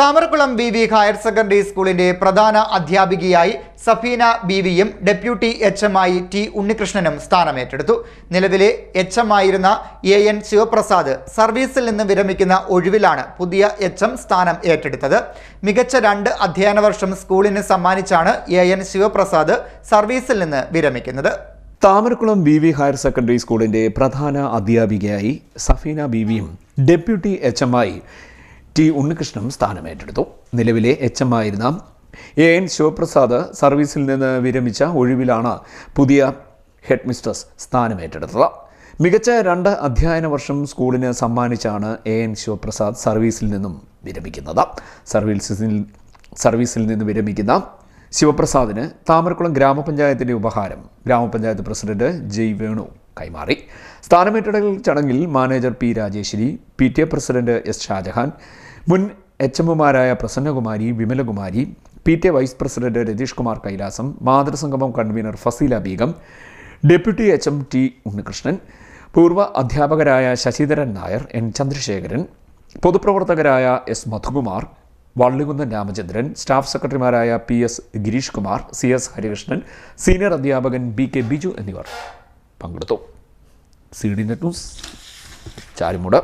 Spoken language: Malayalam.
Thamarakulam B V higher secondary സ്കൂളിന്റെ പ്രധാന അധ്യാപികയായി സഫീന ബി വിയും ഡെപ്യൂട്ടി എച്ച് എം ആയി ടി ഉണ്ണികൃഷ്ണനും സ്ഥാനമേറ്റെടുത്തു. നിലവിലെ എച്ച് എം ആയിരുന്ന എ എൻ ശിവപ്രസാദ് സർവീസിൽ നിന്ന് വിരമിക്കുന്ന ഒഴിവിലാണ് പുതിയ എച്ച് എം സ്ഥാനം ഏറ്റെടുത്തത്. മികച്ച രണ്ട് അധ്യയന വർഷം സ്കൂളിന് സമ്മാനിച്ചാണ് എ എൻ ശിവപ്രസാദ് സർവീസിൽ നിന്ന് വിരമിക്കുന്നത്. Thamarakulam B V higher secondary സ്കൂളിന്റെ പ്രധാന അധ്യാപികയായി സഫീന ബി വിയും ഡെപ്യൂട്ടി എച്ച് എം ആയി ടി ഉണ്ണികൃഷ്ണനും സ്ഥാനമേറ്റെടുത്തു നിലവിലെ എച്ച് എം ആയിരുന്ന എ എൻ ശിവപ്രസാദ് സർവീസിൽ നിന്ന് വിരമിച്ച ഒഴിവിലാണ് പുതിയ ഹെഡ് മിസ്റ്റേഴ്സ് സ്ഥാനമേറ്റെടുത്തത് മികച്ച രണ്ട് അധ്യയന വർഷം സ്കൂളിന് സമ്മാനിച്ചാണ് എ എൻ ശിവപ്രസാദ് സർവീസിൽ നിന്നും വിരമിക്കുന്നത്. സർവീസിൽ സർവീസിൽ നിന്ന് വിരമിക്കുന്ന ശിവപ്രസാദിന് താമരക്കുളം ഗ്രാമപഞ്ചായത്തിന്റെ ഉപഹാരം ഗ്രാമപഞ്ചായത്ത് പ്രസിഡന്റ് ജയ് വേണു കൈമാറി. സ്ഥാനമേറ്റെടുക്കൽ ചടങ്ങിൽ manager P Rajeswari P T A president S Shajahan മുൻ H എമ്മുമാരായ Prasannakumari Vimalakumari P T vice president Rathish Kumar Kailasam മാതൃസംഗമം convener Fasila Beegum deputy H M T Unnikrishnan പൂർവ അധ്യാപകരായ ശശിധരൻ നായർ എൻ ചന്ദ്രശേഖരൻ പൊതുപ്രവർത്തകരായ എസ് മധുകുമാർ വള്ളികുന്നൻ രാമചന്ദ്രൻ സ്റ്റാഫ് സെക്രട്ടറിമാരായ P S Girish Kumar C S Harikrishnan senior അധ്യാപകൻ ബി കെ ബിജു എന്നിവർ പങ്കെടുത്തു. C D net news Charummood.